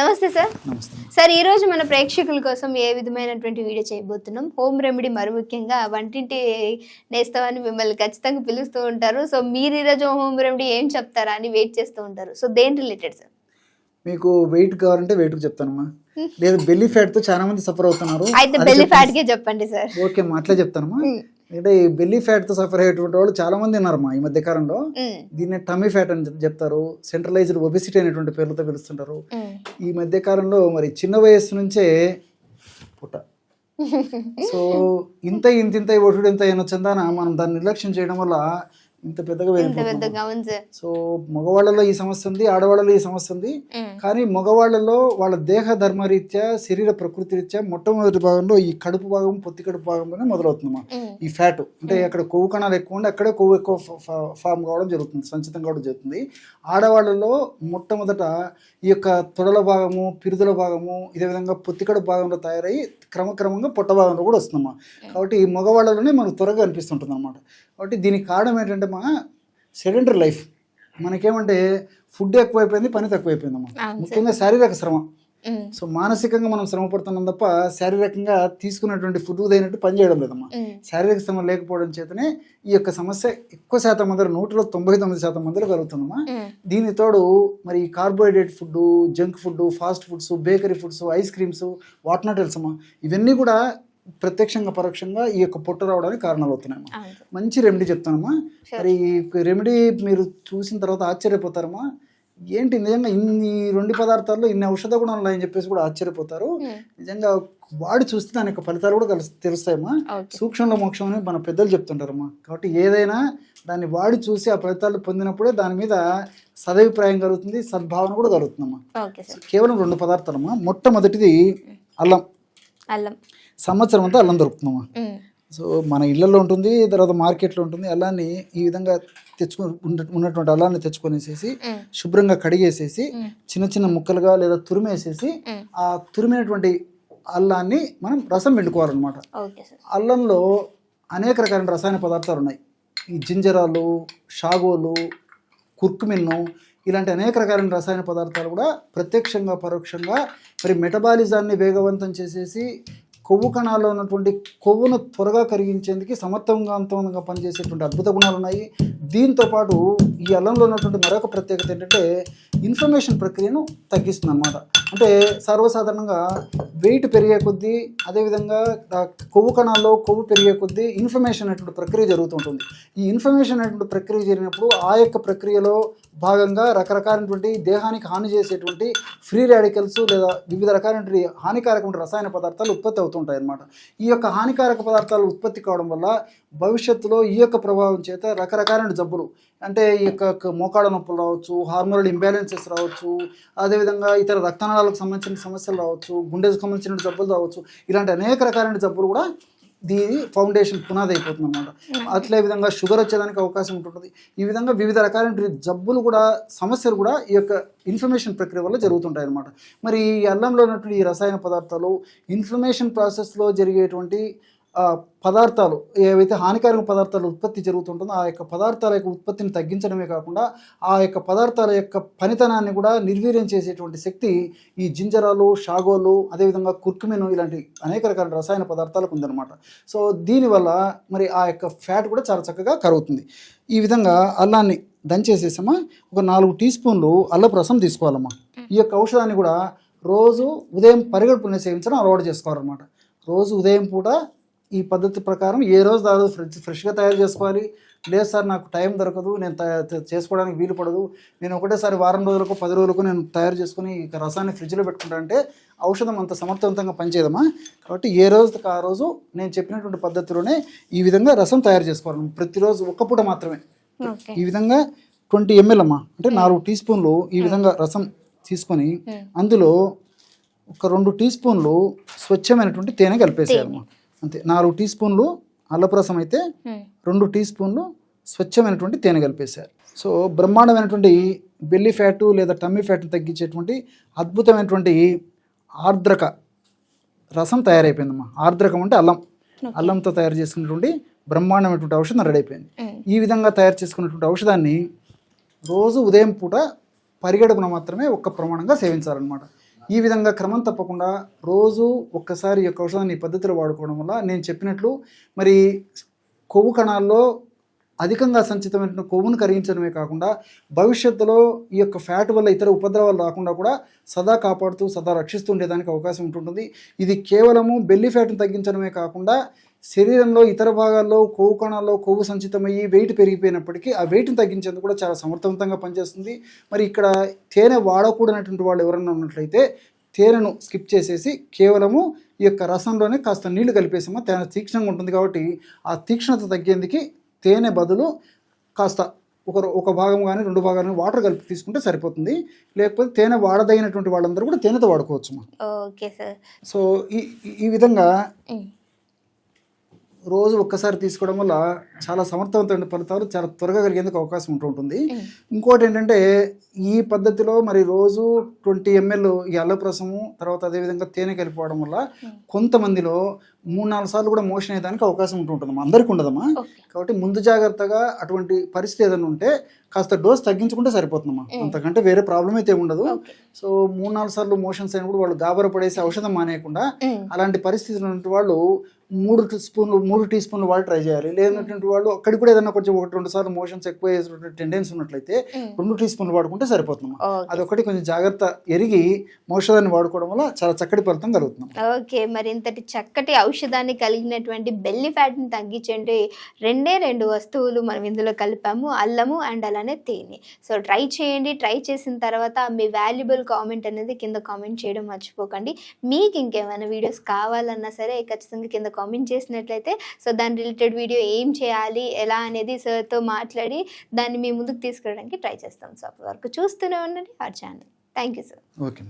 నమస్తే సార్. నమస్తే. సార్ ఈ రోజు మన ప్రేక్షకుల కోసం ఏ విధమైనటువంటి వీడియో చేయబోతున్నాం? హోమ్ రెమెడీ మరి ముఖ్యంగా వంటింటి నేస్తామని మిమ్మల్ని ఖచ్చితంగా పిలుస్తూ ఉంటారు. సో మీరు ఈరోజు హోమ్ రెమెడీ ఏం చెప్తారా అని వెయిట్ చేస్తూ ఉంటారు. సో దేని రిలేటెడ్ సార్? మీకు వెయిట్ కావాలంటే వెయిట్ చెప్తానమ్మా. లేదు బెల్లీ ఫ్యాట్తో చాలా మంది సఫర్ అవుతున్నారు. అయితే బెల్లి ఫ్యాట్ కే చెప్పండి సార్. ఓకే అట్లే చెప్తానమ్మా. అంటే ఈ బెల్లీ ఫ్యాట్తో సఫర్ అయ్యేటువంటి వాళ్ళు చాలా మంది ఉన్నారమ్మా ఈ మధ్య కాలంలో. దీన్ని టమ్మీ ఫ్యాట్ అని చెప్తారు. సెంట్రలైజ్డ్ ఒబిసిటీ అనేటువంటి పేర్లతో పిలుస్తుంటారు. ఈ మధ్య కాలంలో మరి చిన్న వయస్సు నుంచే పుట్ట. సో ఇంత ఇంత ఇంత ఒటుడు ఇంత అయినొచ్చిందాన మనం దాన్ని నిర్లక్ష్యం చేయడం వల్ల ఇంత పెద్దగా సో మగవాళ్ళలో ఈ సమస్య ఉంది ఆడవాళ్ళలో ఈ సమస్య ఉంది. కానీ మగవాళ్ళలో వాళ్ళ దేహ ధర్మరీత్యా శరీర ప్రకృతి రీత్యా మొట్టమొదటి భాగంలో ఈ కడుపు భాగం పొత్తి కడుపు భాగంలోనే మొదలవుతుందమ్మా ఈ ఫ్యాట్ అంటే అక్కడ కొవ్వు కణాలు ఎక్కువ ఉండి అక్కడే కొవ్వు ఎక్కువ ఫామ్ కావడం జరుగుతుంది సంచితం కావడం జరుగుతుంది. ఆడవాళ్ళలో మొట్టమొదట ఈ యొక్క తొడల భాగము పిరుదుల భాగము ఇదే విధంగా పొత్తికడుపు భాగంలో తయారయ్యి క్రమక్రమంగా పొట్ట భాగంలో కూడా వస్తుందమ్మా కాబట్టి ఈ మగవాళ్ళలోనే మనకు త్వరగా అనిపిస్తుంటుంది అనమాట కాబట్టి దీనికి కారణం ఏంటంటే మా సెడెంటరీ లైఫ్. మనకేమంటే ఫుడ్ ఎక్కువైపోయింది పని తక్కువైపోయిందమ్మా. అవును సార్. ముఖ్యంగా శారీరక శ్రమ. సో మానసికంగా మనం శ్రమ పడుతున్నాం తప్ప శారీరకంగా తీసుకున్నటువంటి ఫుడ్ తగినట్టు పని చేయడం లేదమ్మా. శారీరక శ్రమ లేకపోవడం చేతనే ఈ యొక్క సమస్య ఎక్కువ శాతం మందిలో నూటిలో తొంభై తొమ్మిది శాతం మందిలో కలుగుతుందమ్మా. దీని తోడు మరి ఈ carbohydrate food junk food fast foods bakery foods ice creams what not తెలుసమ్మా ఇవన్నీ కూడా ప్రత్యక్షంగా పరోక్షంగా ఈ యొక్క పొట్ట రావడానికి కారణాలు అవుతున్నాయమ్మా. అవును. సార్ మంచి రెమెడీ చెప్తానమ్మా. మరి ఈ రెమెడీ మీరు చూసిన తర్వాత ఆశ్చర్యపోతారమ్మా. ఏంటి నిజంగా ఇన్ని రెండు పదార్థాల్లో ఇన్ని ఔషధ గుణాలు ఉన్నాయని చెప్పేసి కూడా ఆశ్చర్యపోతారు. ఉమ్, నిజంగా వాడి చూస్తే దాని యొక్క ఫలితాలు కూడా కలిసి తెలుస్తాయమ్మా. సూక్ష్మంలో మోక్షం అని మన పెద్దలు చెప్తుంటారమ్మా. కాబట్టి ఏదైనా దాన్ని వాడి చూసి ఆ ఫలితాలు పొందినప్పుడే దాని మీద సదభిప్రాయం కలుగుతుంది సద్భావన కూడా కలుగుతుందమ్మా. కేవలం రెండు పదార్థాలమ్మా. మొట్టమొదటిది అల్లం. అల్లం. సంవత్సరం అంతా అల్లం దొరుకుతుందమ్మా. ఉమ్, సో మన ఇళ్ళల్లో ఉంటుంది తర్వాత మార్కెట్లో ఉంటుంది అల్లాన్ని ఈ విధంగా తెచ్చుకు ఉన్న- ఉన్నటువంటి అల్లాన్ని తెచ్చుకొనేసేసి శుభ్రంగా కడిగేసేసి చిన్న చిన్న ముక్కలుగా లేదా తురిమేసేసి ఆ తురిమినటువంటి అల్లాన్ని మనం రసం పిండుకోవాలన్నమాట. అల్లంలో అనేక రకాల రసాయన పదార్థాలు ఉన్నాయి. ఈ జింజరాలు షాగోలు కుర్కుమిన్ను ఇలాంటి అనేక రకాలైన రసాయన పదార్థాలు కూడా ప్రత్యక్షంగా పరోక్షంగా మరి మెటబాలిజాన్ని వేగవంతం చేసేసి కొవ్వు కణాల్లో ఉన్నటువంటి కొవ్వును త్వరగా కరిగించేందుకు సమర్థవంతంగా పనిచేసేటువంటి అద్భుత గుణాలు ఉన్నాయి. దీంతో పాటు ఈ అల్లంలో ఉన్నటువంటి మరొక ప్రత్యేకత ఏంటంటే ఇన్ఫర్మేషన్ ప్రక్రియను తగ్గిస్తుంది అన్నమాట అంటే సర్వసాధారణంగా వెయిట్ పెరిగే కొద్దీ అదేవిధంగా కొవ్వు కణాల్లో కొవ్వు పెరిగే కొద్దీ ఇన్ఫర్మేషన్ అనేటువంటి ప్రక్రియ జరుగుతుంటుంది. ఈ ఇన్ఫర్మేషన్ అనేటువంటి ప్రక్రియ జరిగినప్పుడు ఆ యొక్క ప్రక్రియలో భాగంగా రకరకాలైనటువంటి దేహానికి హాని చేసేటువంటి ఫ్రీ రాడికల్స్ లేదా వివిధ రకాలైనటువంటి హానికారకమైన రసాయన పదార్థాలు ఉత్పత్తి అవుతుంటాయి అన్నమాట ఈ యొక్క హానికారక పదార్థాలు ఉత్పత్తి కావడం వల్ల భవిష్యత్తులో ఈ యొక్క ప్రభావం చేత రకరకాలైన జబ్బులు అంటే ఈ యొక్క మోకాళ్ళ నొప్పులు రావచ్చు హార్మోనల్ ఇంబ్యాలెన్సెస్ రావచ్చు అదేవిధంగా ఇతర రక్తనాళాలకు సంబంధించిన సమస్యలు రావచ్చు గుండెకు సంబంధించిన జబ్బులు రావచ్చు ఇలాంటి అనేక రకాలైన జబ్బులు కూడా దీని ఫౌండేషన్ పునాది అయిపోతుంది అనమాట అట్లే విధంగా షుగర్ వచ్చేదానికి అవకాశం ఉంటుంది ఈ విధంగా వివిధ రకాలైన జబ్బులు కూడా సమస్యలు కూడా ఈ యొక్క ఇన్ఫర్మేషన్ ప్రక్రియ వల్ల జరుగుతుంటాయి అనమాట మరి ఈ అల్లంలో ఉన్నటువంటి ఈ రసాయన పదార్థాలు ఇన్ఫర్మేషన్ ప్రాసెస్లో జరిగేటువంటి పదార్థాలు ఏవైతే హానికారక పదార్థాలు ఉత్పత్తి జరుగుతుంటుందో ఆ యొక్క పదార్థాల యొక్క ఉత్పత్తిని తగ్గించడమే కాకుండా ఆ యొక్క పదార్థాల యొక్క పనితనాన్ని కూడా నిర్వీర్యం చేసేటువంటి శక్తి ఈ జింజరాలు షాగోలు అదేవిధంగా కుర్కుమిను ఇలాంటి అనేక రకాల రసాయన పదార్థాలకు ఉందన్నమాట. సో దీనివల్ల మరి ఆ యొక్క ఫ్యాట్ కూడా చాలా చక్కగా కరుగుతుంది. ఈ విధంగా అల్లాన్ని దంచేసేసామా? ఒక నాలుగు టీ స్పూన్లు అల్లపు రసం తీసుకోవాలమ్మా. ఈ యొక్క ఔషధాన్ని కూడా రోజు ఉదయం పరిగడుపునే సేవించడం అలవాటు చేసుకోవాలన్నమాట. రోజు ఉదయం పూట ఈ పద్ధతి ప్రకారం ఏ రోజు దాదాపు ఫ్రెష్ ఫ్రెష్గా తయారు చేసుకోవాలి. లేదు సార్ నాకు టైం దొరకదు నేను చేసుకోవడానికి వీలు పడదు. నేను ఒకటేసారి వారం రోజులకు పది రోజులకు నేను తయారు చేసుకుని ఇక రసాన్ని ఫ్రిడ్జ్లో పెట్టుకుంటానంటే ఔషధం అంత సమర్థవంతంగా పనిచేయదమ్మా. కాబట్టి ఏ రోజుకి ఆ రోజు నేను చెప్పినటువంటి పద్ధతిలోనే ఈ విధంగా రసం తయారు చేసుకోవాలి. ప్రతిరోజు ఒక్క పూట మాత్రమే. ఈ విధంగా ట్వంటీ ఎంఎల్ అమ్మా. అంటే నాలుగు టీ స్పూన్లు ఈ విధంగా రసం తీసుకొని అందులో ఒక రెండు టీ స్పూన్లు స్వచ్ఛమైనటువంటి తేనె కలిపేసేయాలమ్మా. అంతే. నాలుగు టీ స్పూన్లు అల్లపు రసం అయితే రెండు టీ స్పూన్లు స్వచ్ఛమైనటువంటి తేనె కలిపేశారు. సో బ్రహ్మాండమైనటువంటి బెల్లి ఫ్యాటు లేదా టమ్మీ ఫ్యాట్ని తగ్గించేటువంటి అద్భుతమైనటువంటి ఆర్ద్రక రసం తయారైపోయిందమ్మా. ఆర్ద్రకం అంటే అల్లం. అల్లంతో తయారు చేసుకున్నటువంటి బ్రహ్మాండమైనటువంటి ఔషధం రెడీ అయిపోయింది ఈ విధంగా తయారు చేసుకున్నటువంటి ఔషధాన్ని రోజు ఉదయం పూట పరిగెడుపున మాత్రమే ఒక్క ప్రమాణంగా సేవించాలన్నమాట. ఈ విధంగా క్రమం తప్పకుండా రోజు ఒక్కసారి ఈ యొక్క ఔషధాన్ని ఈ పద్ధతిలో వాడుకోవడం వల్ల నేను చెప్పినట్లు మరి కొవ్వు కణాల్లో అధికంగా సంచితమైన కొవ్వును కరిగించడమే కాకుండా భవిష్యత్తులో ఈ యొక్క ఫ్యాట్ వల్ల ఇతర ఉపద్రవాలు రాకుండా కూడా సదా కాపాడుతూ సదా రక్షిస్తూ ఉండేదానికి అవకాశం ఉంటుంటుంది. ఇది కేవలము బెల్లి ఫ్యాట్ని తగ్గించడమే కాకుండా శరీరంలో ఇతర భాగాల్లో కొవ్వు కణాల్లో కొవ్వు సంచితమయ్యి వెయిట్ పెరిగిపోయినప్పటికీ ఆ వెయిట్ని తగ్గించేందుకు కూడా చాలా సమర్థవంతంగా పనిచేస్తుంది. మరి ఇక్కడ తేనె వాడకూడనటువంటి వాళ్ళు ఎవరైనా ఉన్నట్లయితే తేనెను స్కిప్ చేసేసి కేవలము ఈ యొక్క రసంలోనే కాస్త నీళ్ళు కలిపేసామో తేనె తీక్షణంగా ఉంటుంది కాబట్టి ఆ తీక్షణత తగ్గేందుకు తేనె బదులు కాస్త ఒక ఒక భాగం కానీ రెండు భాగాలు కానీ వాటర్ కలిపి తీసుకుంటే సరిపోతుంది. లేకపోతే తేనె వాడదగినటువంటి వాళ్ళందరూ కూడా తేనెతో వాడుకోవచ్చు ఓకే సార్. సో ఈ- ఈ విధంగా రోజు ఒక్కసారి తీసుకోవడం వల్ల చాలా సమర్థవంతమైన ఫలితాలు చాలా త్వరగా కలిగేందుకు అవకాశం ఉంటూ ఉంటుంది. ఇంకోటి ఏంటంటే ఈ పద్ధతిలో మరి రోజు ట్వంటీ ఎంఎల్ ఈ అల్లప్రసము తర్వాత అదేవిధంగా తేనె కలిపోవడం వల్ల కొంతమందిలో మూడు నాలుగు సార్లు కూడా మోషన్ అయ్యేదానికి అవకాశం ఉంటూ ఉంటుందమ్మా అందరికీ ఉండదమ్మా. కాబట్టి ముందు జాగ్రత్తగా అటువంటి పరిస్థితి ఏదైనా ఉంటే కాస్త డోస్ తగ్గించుకుంటే సరిపోతుందమ్మా. అంతకంటే వేరే ప్రాబ్లం అయితే ఉండదు. సో మూడు నాలుగు సార్లు మోషన్స్ అయినప్పుడు వాళ్ళు గాబర పడేసి ఔషధం మానేయకుండా అలాంటి పరిస్థితులు వాళ్ళు మూడు టీ స్పూన్లు మూడు టీ స్పూన్లు వాళ్ళు ట్రై చేయాలి. లేనటువంటి వాళ్ళు అక్కడికి కూడా ఏదైనా కొంచెం ఒకటి రెండు సార్లు మోషన్స్ ఎక్కువ అయ్యేటువంటి టెండెన్సీ ఉన్నట్లయితే రెండు టీ స్పూన్లు వాడుకుంటే సరిపోతుంది. ఓకే. అదొకటి కొంచెం జాగ్రత్త ఎరిగి ఔషధాన్ని వాడుకోవడం వల్ల చాలా చక్కటి ఫలితం కలుగుతుంది. ఓకే. మరి ఇంతటి చక్కటి ఔషధాన్ని కలిగినటువంటి బెల్లి ఫ్యాట్ని తగ్గించే రెండే రెండు వస్తువులు మనం ఇందులో కలిపాము. అల్లము అండ్ అలానే తేనె. సో ట్రై చేయండి. ట్రై చేసిన తర్వాత మీ వాల్యుబుల్ కామెంట్ అనేది కింద కామెంట్ చేయడం మర్చిపోకండి. మీకు ఇంకేమైనా వీడియోస్ కావాలన్నా సరే ఖచ్చితంగా కింద కామెంట్ చేసినట్లయితే సో దాని రిలేటెడ్ వీడియో ఏం చేయాలి ఎలా అనేది సార్తో మాట్లాడి దాన్ని మీ ముందుకు తీసుకురావడానికి ట్రై చేస్తాం. సో అప్పటి వరకు చూస్తూనే ఉండండి our channel thank you sir okay